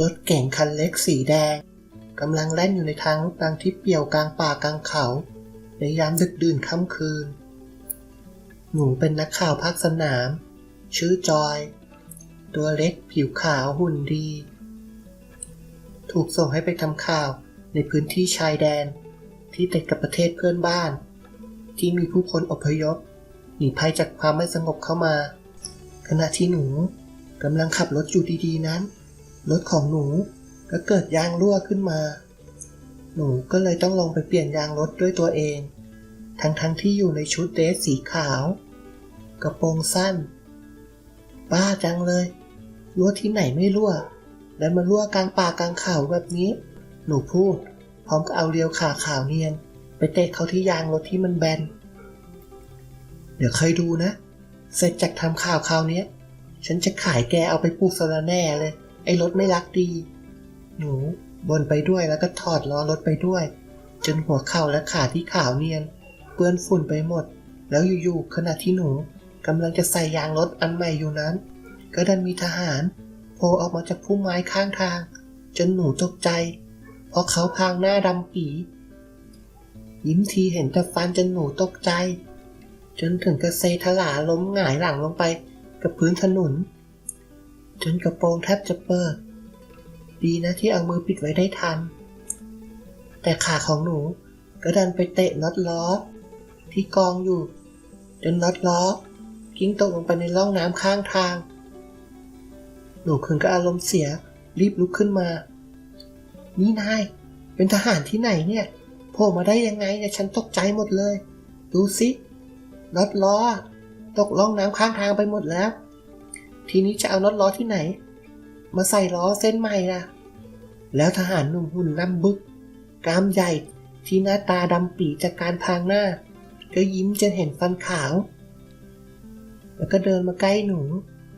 รถเก่งคันเล็กสีแดงกำลังแล่นอยู่ในทางลูกรังที่เปี่ยวกลางป่ากลางเขา ในยามดึกดื่นค่ำคืน หนูเป็นนักข่าวภาคสนาม ชื่อจอย ตัวเล็กผิวขาวหุ่นดี ถูกส่งให้ไปทำข่าวในพื้นที่ชายแดนที่ติดกับประเทศเพื่อนบ้าน ที่มีผู้คนอพยพหนีภัยจากความไม่สงบเข้ามา ขณะที่หนูกำลังขับรถอยู่ดีๆนั้น รถของหนูก็เกิดยางรั่วขึ้นมา หนูก็เลยต้องลงไปเปลี่ยนยางรถด้วยตัวเอง ทั้งๆทที่อยู่ในชุดเดรสสีขาว กระโปรงสั้น บ้าจังเลย รั่วที่ไหนไม่รั่ว แล้วมารั่วกลางป่ากลางเขาแบบนี้ หนูพูด พร้อมกับเอาเรียวขาขาวเนียน ไปเตะเขาที่ยางรถที่มันแบน เดี๋ยวเคยดูนะ เสร็จจากทำข่าวคราวนี้ ฉันจะขายแกเอาไปปลูกสะระแน่เลย ไอ้รถไม่รักดี หนูบนไปด้วยแล้วก็ถอดล้อรถไปด้วย จนหัวเข่าและขาที่ขาวเนียน เปื้อนฝุ่นไปหมด แล้วอยู่ๆขณะที่หนูกำลังจะใส่ยางรถอันใหม่อยู่นั้น ก็ดันมีทหารโผล่ออกมาจากพุ่มไม้ข้างทาง จนหนูตกใจ เพราะเขาพางหน้าดำปียิ้มทีเห็นแต่ฟันจนหนูตกใจ จนถึงกระเซทลาล้มหงายหลังลงไปกับพื้นถนน จนกระโปรงแทบจะเปิด ดีนะที่เอามือปิดไว้ได้ทัน แต่ขาของหนูก็ดันไปเตะน็อตล้อ ที่กองอยู่ จนน็อตล้อ กิ้งตกลงไปในร่องน้ำข้างทาง หนูคืนก็อารมณ์เสียรีบลุกขึ้นมา นี่นาย เป็นทหารที่ไหนเนี่ยโผล่มาได้ยังไงเนี่ยฉันตกใจหมดเลย ดูสิน็อตล้อ ตกล่องน้ำข้างทางไปหมดแล้ว ทีนี้จะเอาน็อตล้อที่ไหน มาใส่ล้อเส้นใหม่ล่ะ แล้วทหารหนุ่มหุ่นล่ำบึกกรามใหญ่ที่หน้าตาดำปีจากการพางหน้า ก็ยิ้มจนเห็นฟันขาว แล้วก็เดินมาใกล้หนู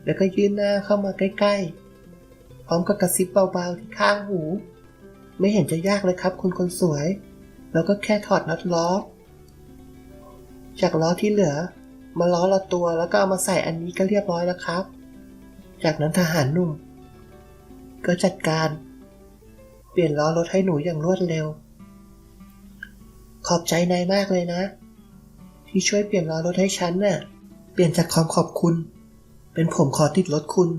แล้วก็ยื่นหน้าเข้ามาใกล้ๆ พร้อมกับกระซิบเบาๆที่ข้างหู ไม่เห็นจะยากเลยครับคุณคนสวย แล้วก็แค่ถอดน็อตล้อ จากล้อที่เหลือ มาล้อละตัวแล้วก็เอามาใส่อันนี้ก็เรียบร้อยแล้วครับ จากนั้นทหารหนุ่ม ก็จัดการ เปลี่ยนล้อรถให้หนูอย่างรวดเร็ว ขอบใจนายมากเลยนะ ที่ช่วยเปลี่ยนล้อรถให้ฉันน่ะ เปลี่ยนจากความขอบคุณ เป็นผมขอติดรถคุณ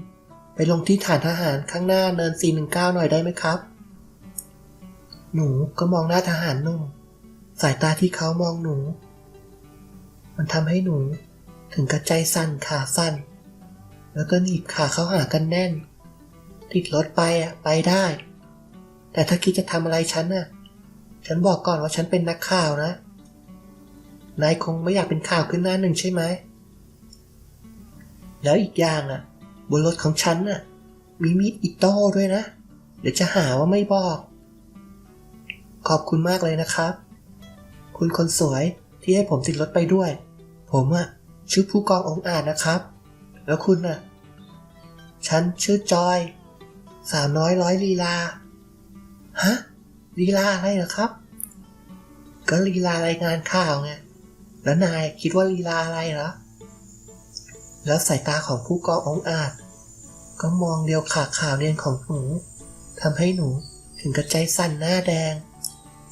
ไปลงที่ฐานทหารข้างหน้าเนิน 419 หน่อยได้ไหมครับ หนูก็มองหน้าทหารหนุ่ม สายตาที่เขามองหนู มันทำให้หนูถึงกระใจสั่นขาสั่น แล้วก็หนีบขาเขาหากันแน่น ติดรถไปอะ ไปได้ แต่ถ้าคิดจะทำอะไรฉันน่ะ ฉันบอกก่อนว่าฉันเป็นนักข่าวนะ นายคงไม่อยากเป็นข่าวขึ้นหน้าหนึ่งใช่ไหม แล้วอีกอย่างอะ บนรถของฉันน่ะ มีมีดอิโต้ด้วยนะ เดี๋ยวจะหาว่าไม่บอก ขอบคุณมากเลยนะครับ คุณคนสวยที่ให้ผมติดรถไปด้วย ผมอะชื่อผู้กององอาจนะครับ แล้วคุณน่ะ ฉันชื่อจอย สาวน้อยร้อยลีลา ฮะลีลาอะไรเหรอครับ ก็ลีลารายงานข่าวไง แล้วนายคิดว่าลีลาอะไรเหรอ แล้วสายตาของผู้กององอาจ ก็มองเดียวขาข่าวเรียนของหนูทำให้หนูถึงกระใจสั่นหน้าแดง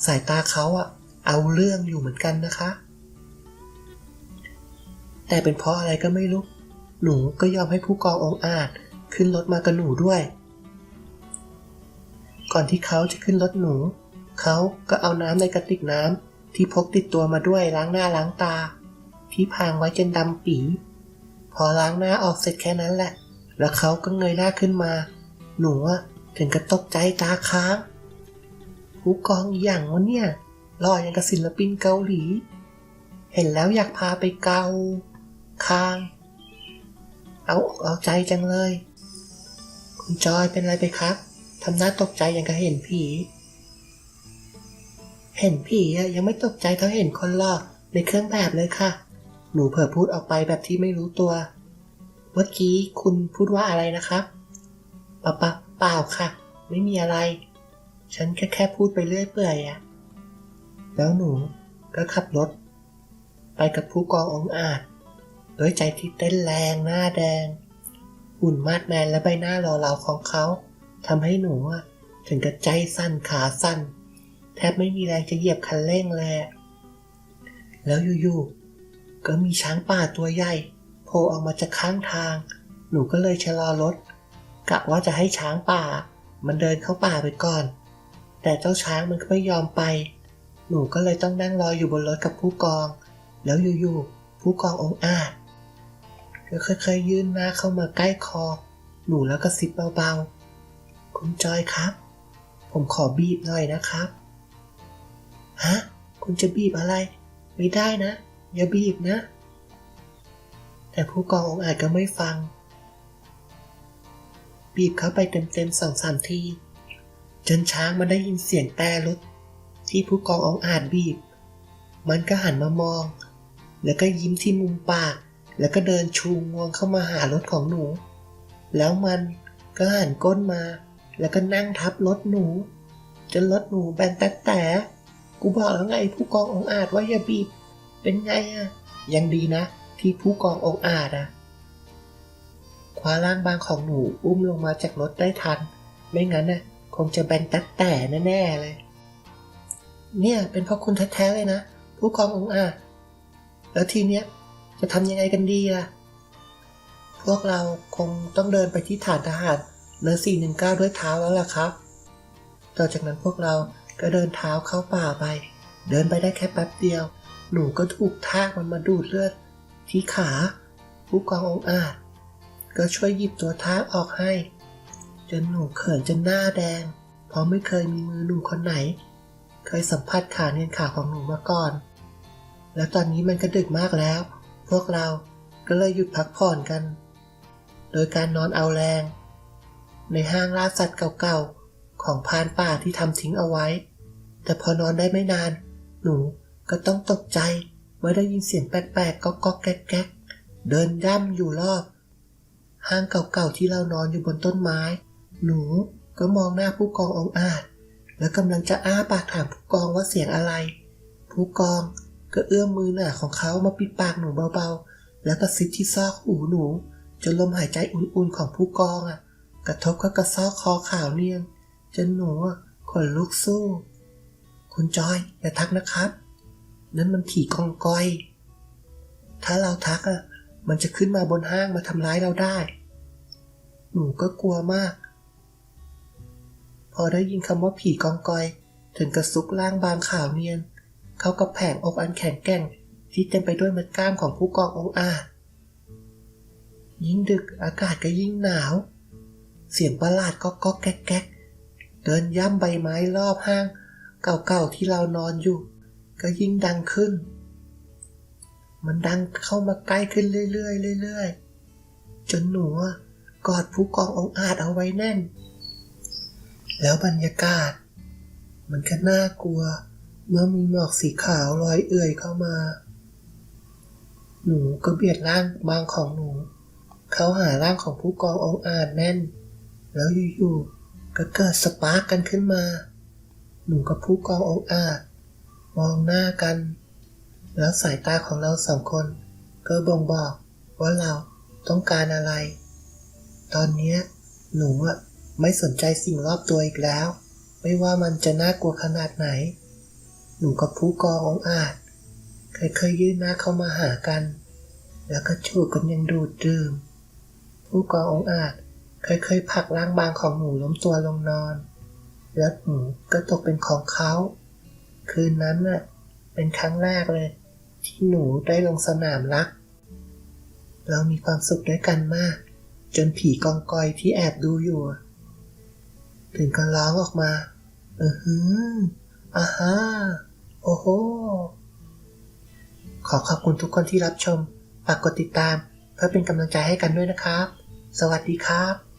สายตาเขาอะเอาเรื่องอยู่เหมือนกันนะคะ แต่เป็นเพราะอะไรก็ไม่รู้ หนูก็ยอมให้ผู้กององอาจขึ้นรถมากับหนูด้วย ก่อนที่เขาจะขึ้นรถหนู เขาก็เอาน้ำในกระติกน้ำที่พกติดตัวมาด้วยล้างหน้าล้างตา ที่พางไว้จนดำปีพอล้างหน้าออกเสร็จแค่นั้นแหละ แล้วเขาก็เงยหน้าขึ้นมา หนูถึงกับตกใจตาค้างผู้กองอย่างวะเนี่ยหล่ออย่างกับศิลปินเกาหลี เห็นแล้วอยากพาไปเกาคาง เอาเอาใจจังเลย คุณจอยเป็นอะไรไปครับทำหน้าตกใจอย่างกับเห็นผี เห็นผีอะยังไม่ตกใจเท่าเห็นคนหลอกในเครื่องแบบเลยค่ะ หนูเผลอพูดออกไปแบบที่ไม่รู้ตัวเมื่อกี้คุณพูดว่าอะไรนะครับปะปะเปล่าค่ะ ไม่มีอะไร ฉันแค่แค่พูดไปเรื่อยเปื่อยอะแล้วหนูก็ขับรถ ไปกับผู้กององอาจ ด้วยใจที่เต้นแรงหน้าแดง หุ่นมาดแมนและใบหน้าหล่อเหลาของเขาทำให้หนูถึงกับใจสั่นขาสั่นแทบไม่มีแรงจะเหยียบคันเร่งเลยแล้วอยู่ๆก็มีช้างป่าตัวใหญ่โผล่ออกมาจากข้างทาง หนูก็เลยชะลอรถกะว่าจะให้ช้างป่า มันเดินเข้าป่าไปก่อน แต่เจ้าช้างมันก็ไม่ยอมไป หนูก็เลยต้องนั่งรออยู่บนรถกับผู้กอง แล้วอยู่ๆผู้กององอาจ ก็ค่อยๆ ยื่นหน้าเข้ามาใกล้คอ หนูแล้วก็ซิบเบาๆ คุณจอยครับ ผมขอบีบหน่อยนะครับ ฮะ คุณจะบีบอะไร ไม่ได้นะ อย่าบีบนะ แต่ผู้กององอาจก็ไม่ฟัง บีบเข้าไปเต็มๆสองสามที จนช้างมันได้ยินเสียงแต่รถที่ผู้กององอาจบีบ มันก็หันมามอง แล้วก็ยิ้มที่มุมปาก แล้วก็เดินชูงวงเข้ามาหารถของหนู แล้วมันก็หันก้นมา แล้วก็นั่งทับรถหนู จนรถหนูแบนแต่แต่กูบอกแล้วไงผู้กององอาจว่าอย่าบีบ เป็นไงอะยังดีนะ ที่ผู้กององอาจอะคว้าร่างบางของหนูอุ้มลงมาจากรถได้ทัน ไม่งั้นน่ะคงจะแบนแต่แต่แน่ๆเลย เนี่ยเป็นเพราะคุณแท้ๆเลยนะ ผู้กององอาจแล้วทีเนี้ย จะทำยังไงกันดีล่ะ พวกเราคงต้องเดินไปที่ฐานทหารเนิน419 ด้วยเท้าแล้วล่ะครับ ต่อจากนั้นพวกเราก็เดินเท้าเข้าป่าไป เดินไปได้แค่แป๊บเดียว หนูก็ถูกทากมันมาดูดเลือด ที่ขา ผู้กององอาจ ก็ช่วยหยิบตัวทากออกให้ จนหนูเขินจนหน้าแดง เพราะไม่เคยมีมือหนูคนไหน เคยสัมผัสขาเนียนขาของหนูมาก่อน แล้วตอนนี้มันก็ดึกมากแล้ว พวกเราก็เลยหยุดพักผ่อนกัน โดยการนอนเอาแรง ในห้างล่าสัตว์เก่าๆ ของพานป่าที่ทำทิ้งเอาไว้ แต่พอนอนได้ไม่นาน หนูก็ต้องตกใจเมื่อได้ยินเสียงแปลกๆก็ก๊อกๆแก๊กๆเดินย่ำอยู่รอบ ห้างเก่าๆที่เรานอนอยู่บนต้นไม้ หนูก็มองหน้าผู้กององอาจ แล้วกำลังจะอ้าปากถามผู้กองว่าเสียงอะไร ผู้กอง ก็เอื้อมมือหนาของเขามาปิดปากหนูเบาๆ แล้วก็ซิบที่ซอกหูหนู จนลมหายใจอุ่นๆของผู้กองอะ กระทบกับกระซอกคอขาวเนียนจนหนูอะขนลุกสู้ คุณจอยอย่าทักนะครับ นั่นมันผีกองกอย ถ้าเราทักอะ มันจะขึ้นมาบนห้างมาทำร้ายเราได้ หนูก็กลัวมาก พอได้ยินคำว่าผีกองกอย ถึงกระซุกล่างบางขาวเนียน เข้ากับแผงอกอันแข็งแกร่งที่เต็มไปด้วยม็ดกล้ามของผู้กององอาจ ยิ่งดึกอากาศก็ยิ่งหนาว เสียงประหลาดก็ก๊อกแก๊กแก๊กเดินย่ำใบไม้รอบห้าง เก่าๆที่เรานอนอยู่ ก็ยิ่งดังขึ้น มันดังเข้ามาใกล้ขึ้นเรื่อยๆเรื่อยๆจนหนูกอดผู้กององอาจเอาไว้แน่น แล้วบรรยากาศ มันก็น่ากลัว เมื่อมีหมอกสีขาวลอยเอื่อยเข้ามา หนูก็เบียดร่างบางของหนู เขาหาร่างของผู้กององอาจแน่น แล้วอยู่ๆก็เกิดสปาร์กกันขึ้นมา หนูกับผู้กององอาจมองหน้ากัน แล้วสายตาของเราสองคน ก็บ่งบอกว่าเราต้องการอะไร ตอนเนี้หนูอะไม่สนใจสิ่งรอบตัวอีกแล้ว ไม่ว่ามันจะน่ากลัวขนาดไหน หนูกับผู้กององอาจเคยๆยื่นหน้าเข้ามาหากัน แล้วก็จูบกันยังดูดดื่ม ผู้กององอาจเคยๆผลักร่างบางของหนูล้มตัวลงนอน แล้วหนูก็ตกเป็นของเขา คืนนั้นน่ะเป็นครั้งแรกเลย ที่หนูได้ลงสนามรัก เรามีความสุขด้วยกันมาก จนผีกองกอยที่แอบดูอยู่ถึงก็ร้องออกมา เออหืออาฮ่า โอ้โห ขอขอบคุณทุกคนที่รับชม ฝากกดติดตาม เพื่อเป็นกำลังใจให้กันด้วยนะครับ สวัสดีครับ